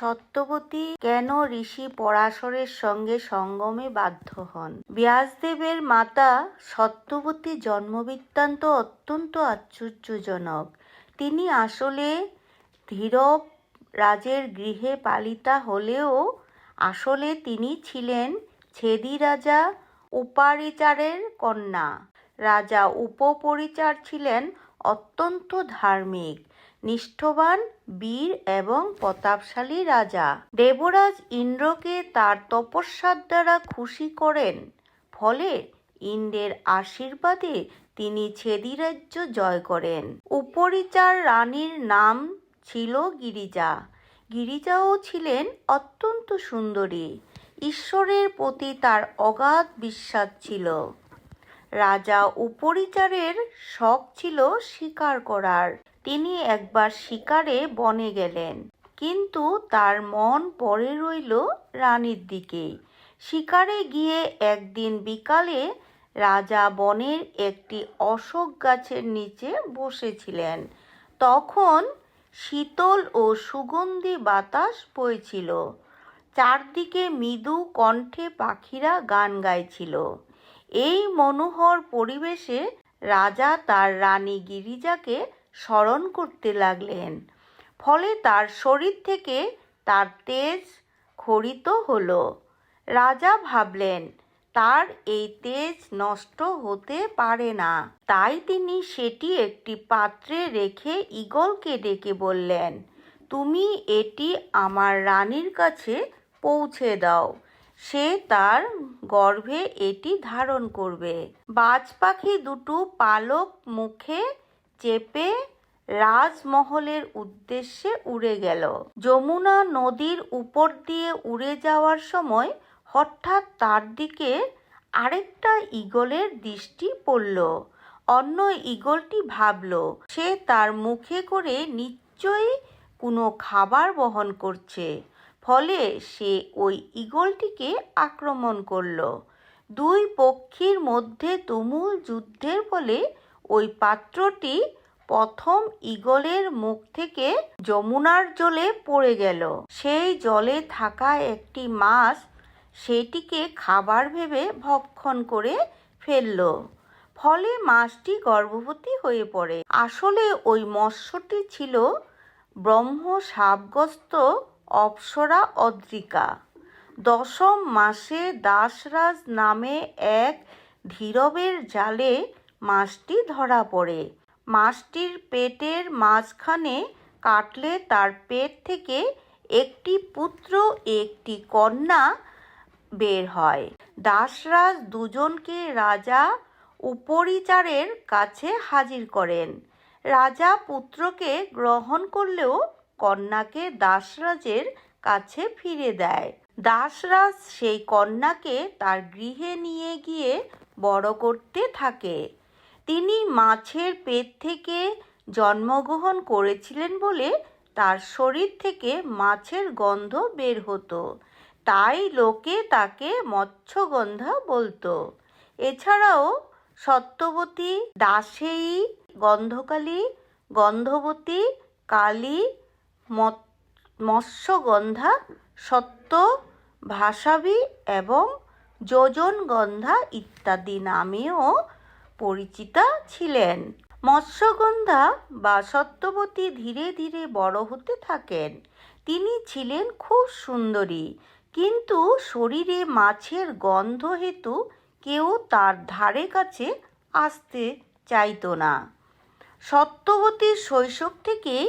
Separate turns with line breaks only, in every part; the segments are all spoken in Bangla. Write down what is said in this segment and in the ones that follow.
সত্যবতী কেন ঋষি পরাশরের সঙ্গে সঙ্গমে বাধ্য হন? ব্যাসদেবের মাতা সত্যবতী জন্মবৃত্তান্ত অত্যন্ত আশ্চর্যজনক। তিনি আসলে ধীরব রাজের গৃহে পালিতা হলেও আসলে তিনি ছিলেন ছেদি রাজা উপারিচারের কন্যা। রাজা উপপরিচার ছিলেন অত্যন্ত ধার্মিক, নিষ্ঠবান, বীর এবং প্রতাপশালী রাজা। দেবরাজ ইন্দ্রকে তার তপস্যার দ্বারা খুশি করেন, ফলে ইন্দ্রের আশীর্বাদে তিনি ছেদিরাজ্য জয় করেন। উপরিচার রানীর নাম ছিল গিরিজা। গিরিজাও ছিলেন অত্যন্ত সুন্দরী। ঈশ্বরের প্রতি তার অগাধ বিশ্বাস ছিল। রাজা উপরিচারের শখ ছিল শিকার করার। তিনি একবার শিকারে বনে গেলেন। কিন্তু তার মন পড়ে রইল রানীর দিকে। শিকারে গিয়ে একদিন বিকালে রাজা বনের একটি অশোক গাছের নিচে বসেছিলেন। তখন শীতল ও সুগন্ধি বাতাস বইছিল। চারদিকে মৃদু কণ্ঠে পাখিরা গান গাইছিল। এই মনোহর পরিবেশে রাজা তার রানী গিরিজাকে স্মরণ করতে লাগলেন। ফলে তার শরীর থেকে তার তেজ খরিত হলো। রাজা ভাবলেন, তার এই তেজ নষ্ট হতে পারে না। তাই তিনি সেটি একটি পাত্রে রেখে ঈগলকে ডেকে বললেন, তুমি এটি আমার রানীর কাছে পৌঁছে দাও। সে তার গর্ভে এটি ধারণ করবে। বাজ পাখি দুটো পালক মুখে চেপে রাজমহলের উদ্দেশ্যে উড়ে গেল। যমুনা নদীর উপর দিয়ে উড়ে যাওয়ার সময় হঠাৎ তার দিকে আরেকটা ঈগলের দৃষ্টি পড়ল। অন্য ঈগলটি ভাবল, সে তার মুখে করে নিশ্চয়ই কোনো খাবার বহন করছে। ফলে সে ওই ঈগলটিকে আক্রমণ করল। দুই পক্ষীর মধ্যে তুমুল যুদ্ধের ফলে ওই পাত্রটি প্রথম ঈগলের মুখ থেকে যমুনার জলে পড়ে গেল। সেই জলে থাকা একটি মাছ সেটিকে খাবার ভেবে ভক্ষণ করে ফেলল। ফলে মাছটি গর্ভবতী হয়ে পড়ে। আসলে ওই মৎস্যটি ছিল ব্রহ্ম সাপগ্রস্ত অপ্সরা অদ্রিকা। দশম মাসে দাসরাজ নামে এক ধীরবের জালে মাছটি ধরা পড়ে। মাছটির পেটের মাঝখানে কাটলে তার পেট থেকে একটি পুত্র, একটি কন্যা বের হয়। দাসরাজ দুজনকে রাজা উপরিচারের কাছে হাজির করেন। রাজা পুত্রকে গ্রহণ করলেও কন্যাকে দাসরাজের কাছে ফিরে দেয়। দাসরাজ সেই কন্যাকে তার গৃহে নিয়ে গিয়ে বড় করতে থাকে। তিনি মাছের পেট থেকে জন্মগ্রহণ করেছিলেন বলে তার শরীর থেকে মাছের গন্ধ বের হতো। তাই লোকে তাকে মৎস্যগন্ধা বলতো। এছাড়াও সত্যবতী দাসেই গন্ধকালী, গন্ধবতী কালী মৎস্যগন্ধা সত্য ভাসাবী এবং যোজনগন্ধা ইত্যাদি নামেও পরিচিতা ছিলেন। মৎস্যগন্ধা বা সত্যবতী ধীরে ধীরে বড় হতে থাকেন। তিনি ছিলেন খুব সুন্দরী, কিন্তু শরীরে মাছের গন্ধ হেতু কেউ তার ধারে কাছে আসতে চাইতো না। সত্যবতীর শৈশব থেকেই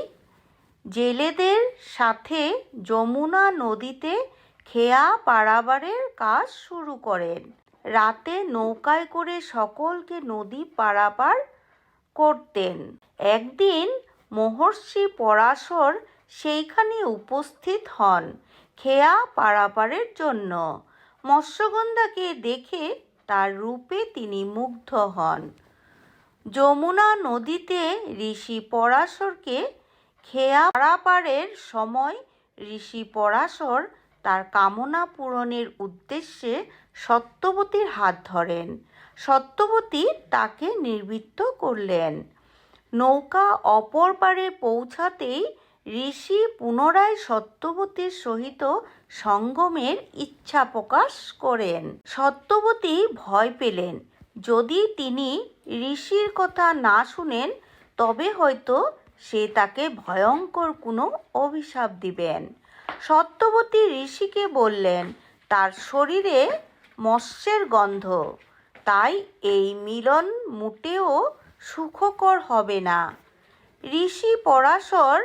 জেলেদের সাথে যমুনা নদীতে খেয়া পারাবারের কাজ শুরু করেন। রাতে নৌকায় করে সকলকে নদী পারাপার করতেন। একদিন মহর্ষি পরাশর সেইখানে উপস্থিত হন খেয়া পারাপারের জন্য। মৎস্যগন্ধাকে দেখে তার রূপে তিনি মুগ্ধ হন। যমুনা নদীতে ঋষি পরাশরকে খেয়া পারাপারের সময় ঋষি পরাশর তার কামনা পূরণের উদ্দেশ্যে সত্যবতীর হাত ধরেন। সত্যবতী তাকে নির্বৃত্ত করলেন। নৌকা অপর পারে পৌঁছাতেই ঋষি পুনরায় সত্যবতীর সহিত সঙ্গমের ইচ্ছা প্রকাশ করেন। সত্যবতী ভয় পেলেন। যদি তিনি ঋষির কথা না শুনেন, তবে হয়তো সে তাকে ভয়ঙ্কর কোনো অভিশাপ দিবেন। সত্যবতী ঋষিকে বললেন, তার শরীরে মৎস্যের গন্ধ। তাই এই মিলন মোটেও সুখকর হবে না। ঋষি পরাশর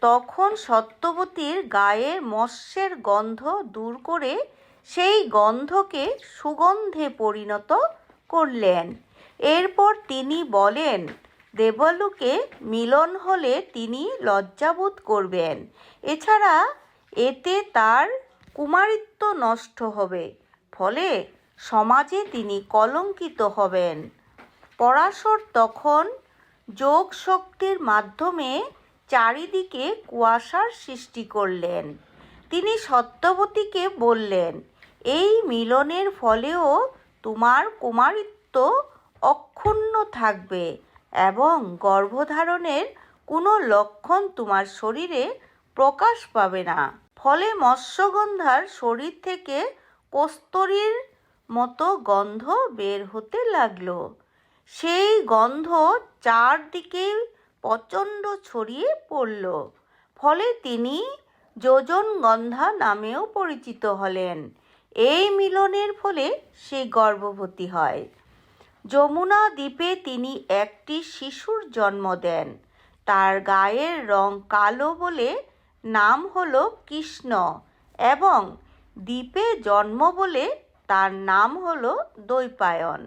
তখন সত্যবতীর গায়ে মৎস্যের গন্ধ দূর করে সেই গন্ধকে সুগন্ধে পরিণত করলেন। এরপর তিনি বলেন দেবলোকে মিলন হলে তিনি লজ্জাবোধ করবেন। এছাড়া এতে তার কুমারিত্ব নষ্ট হবে, ফলে সমাজে তিনি কলঙ্কিত হবেন। পরাশর তখন যোগ শক্তির মাধ্যমে চারিদিকে কুয়াশার সৃষ্টি করলেন। তিনি সত্যবতীকে বললেন, এই মিলনের ফলেও তোমার কুমারিত্ব অক্ষুণ্ণ থাকবে। এবং গর্ভধারণের কোনো লক্ষণ তোমার শরীরে প্রকাশ পাবে না। ফলে মৎস্যগন্ধার শরীর থেকে কস্তরীর মতো গন্ধ বের হতে লাগল। সেই গন্ধ চারদিকে প্রচণ্ড ছড়িয়ে পড়ল। ফলে তিনি যোজন গন্ধা নামেও পরিচিত হলেন। এই মিলনের ফলে সে গর্ভবতী হয়। যমুনা দ্বীপে তিনি একটি শিশুর জন্ম দেন। তার গায়ের রং কালো বলে নাম হল কৃষ্ণ এবং দ্বীপে জন্ম বলে তার নাম হল দৈপায়ন।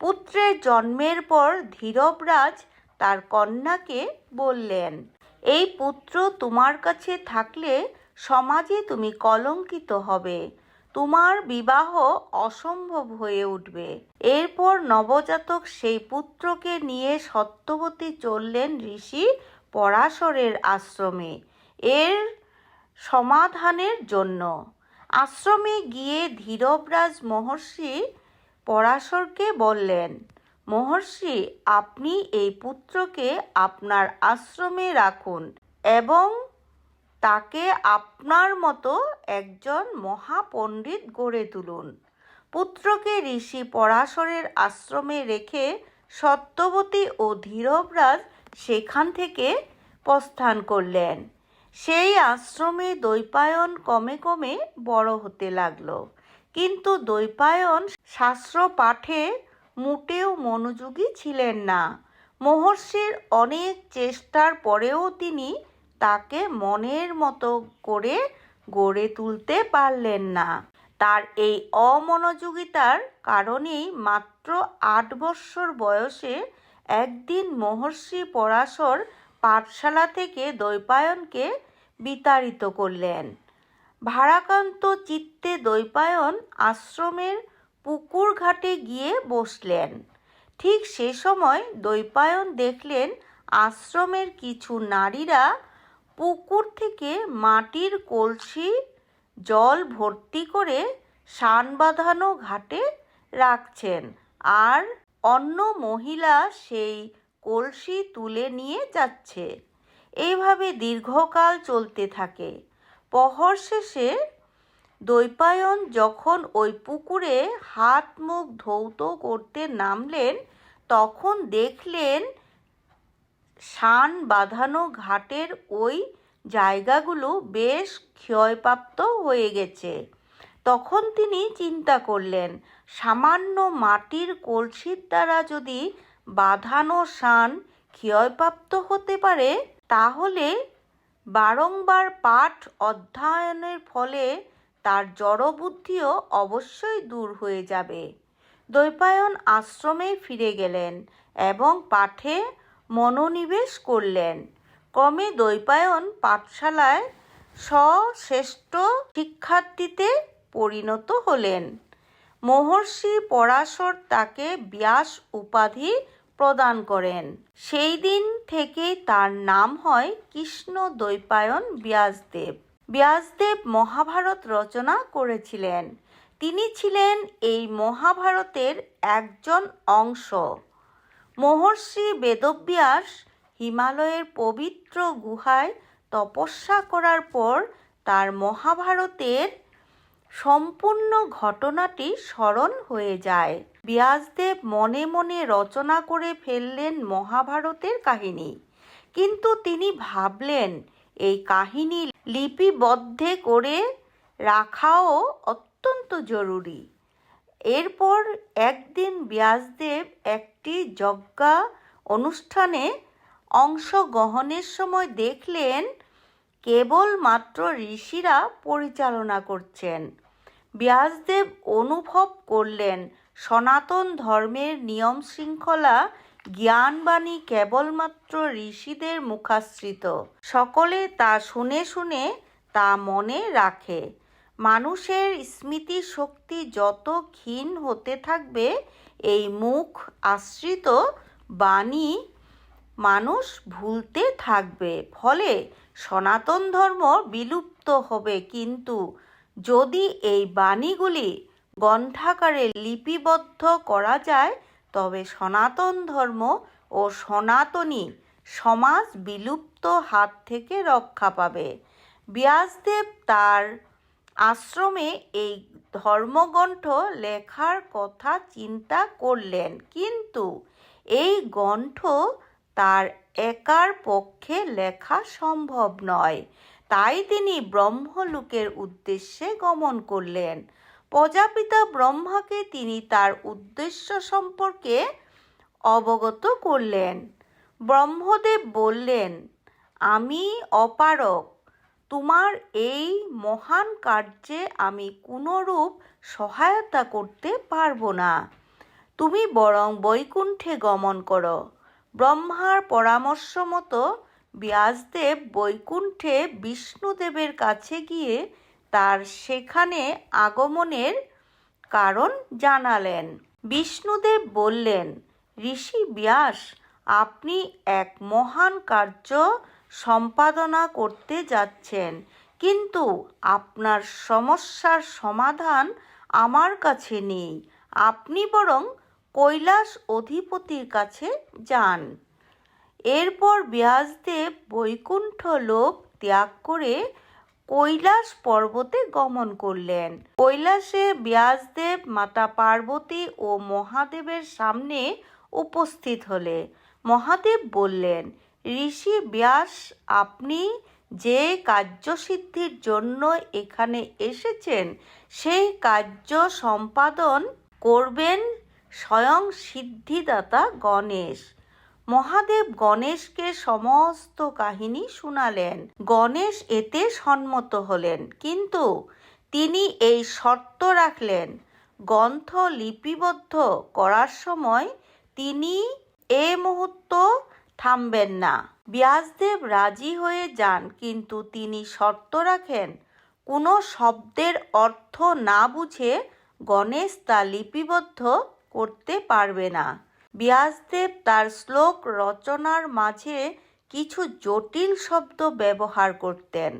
পুত্রের জন্মের পর ধীরবরাজ তার কন্যাকে বললেন, এই পুত্র তোমার কাছে থাকলে সমাজে তুমি কলঙ্কিত হবে। তোমার বিবাহ অসম্ভব হয়ে উঠবে। এরপর নবজাতক সেই পুত্রকে নিয়ে সত্যবতী চললেন ঋষি পরাশরের আশ্রমে। এর সমাধানের জন্য। আশ্রমে গিয়ে ধীরবরাজ মহর্ষি পরাশরকে বললেন, মহর্ষি, আপনি এই পুত্রকে আপনার আশ্রমে রাখুন এবং তাকে আপনার মতো একজন মহাপণ্ডিত গড়ে তুলুন। পুত্রকে ঋষি পরাশরের আশ্রমে রেখে সত্যবতী ও ধীরবরাজ সেখান থেকে প্রস্থান করলেন। সেই আশ্রমে দৈপায়ন কমে কমে বড় হতে লাগল। কিন্তু দৈপায়ন শাস্ত্র পাঠে মোটেও মনোযোগী ছিলেন না। মহর্ষির অনেক চেষ্টার পরেও তিনি তাকে মনের মতো করে গড়ে তুলতে পারলেন না। তার এই অমনোযোগিতার কারণেই মাত্র আট বৎসর বয়সে একদিন মহর্ষি পরাশর পাঠশালা থেকে দৈপায়নকে বিতাড়িত করলেন। ভারাকান্ত চিত্তে দৈপায়ন আশ্রমের পুকুর ঘাটে গিয়ে বসলেন। ঠিক সে সময় দৈপায়ন দেখলেন আশ্রমের কিছু নারীরা পুকুর থেকে মাটির কলসি, জল ভর্তি করে সান বাঁধানো ঘাটে রাখছেন। আর অন্য মহিলা সেই কলসি তুলে নিয়ে যাচ্ছে। এইভাবে দীর্ঘকাল চলতে থাকে। পহর শেষে দৈপায়ন যখন ওই পুকুরে হাত মুখ ধৌত করতে নামলেন, তখন দেখলেন শান বাঁধানো ঘাটের ওই জায়গাগুলো বেশ ক্ষয়প্রাপ্ত হয়ে গেছে। তখন তিনি চিন্তা করলেন, সামান্য মাটির কলসির দ্বারা যদি বাঁধানো শান ক্ষয়প্রাপ্ত হতে পারে, তাহলে বারংবার পাঠ অধ্যয়নের ফলে তার জড়বুদ্ধিও অবশ্যই দূর হয়ে যাবে। দৈপায়ন আশ্রমে ফিরে গেলেন এবং পাঠে মনোনিবেশ করলেন। ক্রমে দৈপায়ন পাঠশালায় সশ্রেষ্ঠ শিক্ষার্থীতে পরিণত হলেন। মহর্ষি পরাশর তাকে ব্যাস উপাধি প্রদান করেন। সেই দিন থেকেই তার নাম হয় কৃষ্ণ দৈপায়ন ব্যাসদেব। ব্যাসদেব মহাভারত রচনা করেছিলেন। তিনি ছিলেন এই মহাভারতের একজন অংশ। মহর্ষি বেদব্যাস হিমালয়ের পবিত্র গুহায় তপস্যা করার পর তার মহাভারতের সম্পূর্ণ ঘটনাটি স্মরণ হয়ে যায়। ব্যাসদেব মনে মনে রচনা করে ফেললেন মহাভারতের কাহিনী। কিন্তু তিনি ভাবলেন, এই কাহিনী লিপিবদ্ধে করে রাখাও অত্যন্ত জরুরি। এরপর একদিন ব্যাসদেব একটি যজ্ঞা অনুষ্ঠানে অংশগ্রহণের সময় দেখলেন কেবলমাত্র ঋষিরা পরিচালনা করছেন। ব্যাসদেব অনুভব করলেন, সনাতন ধর্মের নিয়ম শৃঙ্খলা জ্ঞানবাণী কেবলমাত্র ঋষিদের মুখাশ্রিত। সকলে তা শুনে শুনে তা মনে রাখে। মানুষের স্মৃতি শক্তি যত ক্ষীণ হতে থাকবে এই মুখ আশ্রিত বাণী মানুষ ভুলতে থাকবে, ফলে সনাতন ধর্ম বিলুপ্ত হবে। কিন্তু যদি এই বাণীগুলি গ্রন্থাকারে লিপিবদ্ধ করা যায়, তবে সনাতন ধর্ম ও সনাতনী সমাজ বিলুপ্ত হাত থেকে রক্ষা পাবে। ব্যাসদেব তার আশ্রমে এই ধর্মগ্রন্থ লেখার কথা চিন্তা করলেন। কিন্তু এই গ্রন্থ তার একার পক্ষে লেখা সম্ভব নয়। তাই তিনি ব্রহ্মলোকের উদ্দেশ্যে গমন করলেন। প্রজাপিতা ব্রহ্মাকে তিনি তার উদ্দেশ্য সম্পর্কে অবগত করলেন। ব্রহ্মদেব বললেন, আমি অপারক তোমার এই মহান কার্যে আমি কোনোরূপ সহায়তা করতে পারব না। তুমি বরং বৈকুণ্ঠে গমন করো। ব্রহ্মার পরামর্শ মতো ব্যাসদেব বৈকুণ্ঠে বিষ্ণুদেবের কাছে গিয়ে তার সেখানে আগমনের কারণ জানালেন। বিষ্ণুদেব বললেন, ঋষি ব্যাস, আপনি এক মহান কার্য সম্পাদনা করতে যাচ্ছেন। কিন্তু আপনার সমস্যার সমাধান আমার কাছে নেই। আপনি বরং কৈলাস অধিপতির কাছে যান। এরপর ব্যাসদেব বৈকুণ্ঠ লোক ত্যাগ করে কৈলাস পর্বতে গমন করলেন। কৈলাসে ব্যাসদেব, মাতা পার্বতী ও মহাদেবের সামনে উপস্থিত হলে। মহাদেব বললেন ঋষি ব্যাস, আপনি যে কার্যসিদ্ধির জন্য এখানে এসেছেন, সেই কার্য সম্পাদন করবেন স্বয়ং সিদ্ধিদাতা গণেশ। মহাদেব গণেশকে সমস্ত কাহিনী শুনালেন। গণেশ এতে সম্মত হলেন, কিন্তু তিনি এই শর্ত রাখলেন। গ্রন্থ লিপিবদ্ধ করার সময় তিনি এ মুহূর্ত থামবেন না। ব্যাসদেব রাজি হয়ে যান, কিন্তু তিনি শর্ত রাখেন, কোনো শব্দের অর্থ না বুঝে গণেশ তা লিপিবদ্ধ করতে পারবে না। ব্যাসদেব তার শ্লোক রচনার মাঝে কিছু জটিল শব্দ ব্যবহার করতেন।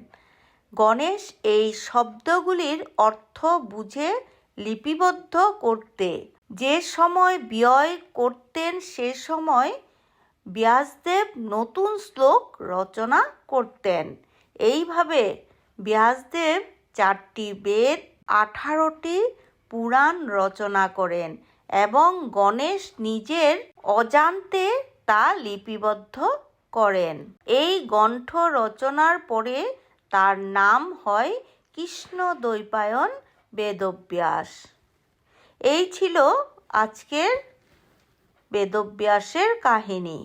গণেশ এই শব্দগুলির অর্থ বুঝে লিপিবদ্ধ করতে, যে সময় ব্যয় করতেন সে সময় ব্যাসদেব নতুন শ্লোক রচনা করতেন। এইভাবে ব্যাসদেব চারটি বেদ, আঠারোটি পুরাণ রচনা করেন এবং গণেশ নিজের অজান্তে তা লিপিবদ্ধ করেন। এই গ্রন্থ রচনার পরে তার নাম হয় কৃষ্ণ দৈপায়ন বেদব্যাস। এই ছিল আজকের বেদব্যাসের কাহিনী।